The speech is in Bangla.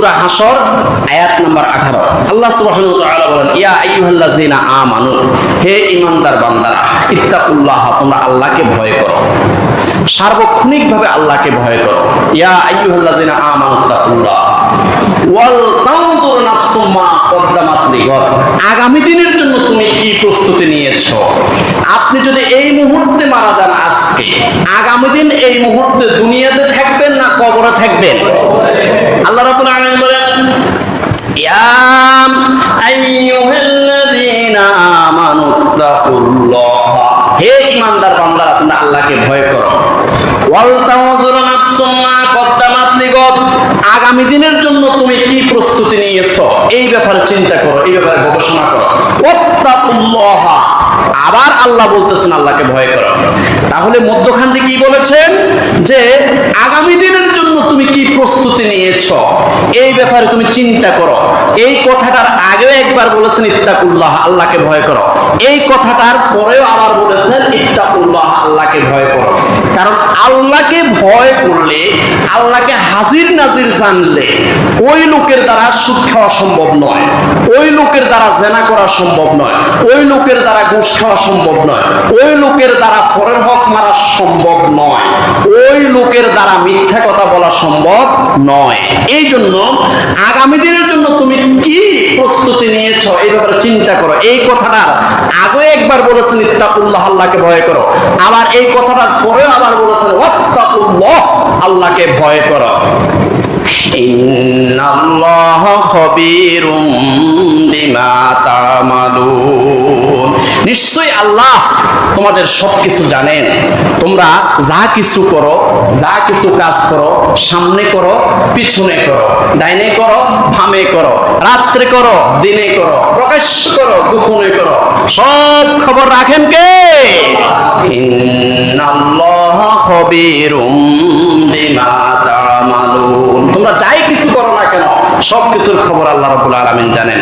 সূরা হাসর আয়াত 18 আল্লাহ বলেন, ইয়া হে ঈমানদার বান্দারা, ইত্তাকুল্লাহ, তোমরা আল্লাহকে ভয় করো। সার্বক্ষণিকভাবে আল্লাহকে ভয় করো। ইয়া আইয়ুহাল্লাযিনা আমানু তাকুল্লাহ ওয়াল তানজুর নাফসুম মা কদ্দামাত লিগদ। আগামী দিনের জন্য তুমি কি প্রস্তুতি নিয়েছো? আপনি যদি এই মুহূর্তে মারা যান আজকে, আগামী দিন এই মুহূর্তে দুনিয়াতে থাকবেন না কবরে থাকবেন? আল্লাহ রাব্বুল আলামিন বলেন, ইয়া আইয়ুহাল্লাযীনা আমানু তাকুল্লাহ হে ঈমানদার বান্দারা, তোমরা আল্লাহকে ভয় করো। ওয়াল তাওযুর নাফসুম মা কদ্দামাত লিগদ আগামী দিনের জন্য তুমি কি প্রস্তুতি নিয়েছো? এই ব্যাপারে চিন্তা করো, এই ব্যাপারে গবেষণা করো। ওয়াত্তাকুল্লাহ আবার আল্লাহ বলতেছেন আল্লাহকে ভয় করো। তাহলে মধ্যখান থেকে কি বলেছেন? যে, আগামী দিনের জন্য তুমি কি এই ব্যাপারে তুমি চিন্তা করো। এই কথাটার আগেও একবার বলেছেন, ইত্তাকুল্লাহ, আল্লাহকে ভয় করো। এই কথাটার পরেও আবার বলেছেন, ইত্তাকুল্লাহ, আল্লাহকে ভয় করো। কারণ আল্লাহকে ভয় করলে, আল্লাহকে হাজির নাজির জানলে, ওই লোকের দ্বারা সুদ খাওয়া সম্ভব নয়। ওই লোকের দ্বারা জেনা করা সম্ভব নয়। ওই লোকের দ্বারা ঘুষ খাওয়া সম্ভব নয়। ওই লোকের দ্বারা ফরের হক মারা সম্ভব লোকের দ্বারা মিথ্যা কথা বলা সম্ভব নয়। এই জন্য আগামী দিনের জন্য তুমি কি প্রস্তুতি নিয়েছ এই ব্যাপারে চিন্তা করো। এই কথাটার আগে একবার বলেছেন, ইত্তাকুল্লাহ, আল্লাহকে ভয় করো। আবার এই কথাটার পরেও আবার বলেছেন, ওয়াত্তাকুল্লাহ, আল্লাহকে ভয় করো। ইন্নাল্লাহ খবীরুম বিমা তা'মালুন। নিশ্চয়ই আল্লাহ তোমাদের সবকিছু জানেন। তোমরা যা কিছু করো, যা কিছু কাজ করো, সামনে করো, পিছনে করো, ডাইনে করো ভামে করো, রাত্রে করো, দিনে করো প্রকাশ্য করো, গোপনে করো। সব খবর রাখেন কে? তোমরা যাই কিছু করো না কেন সব কিছুর খবর আল্লাহ রাব্বুল আলামিন জানেন।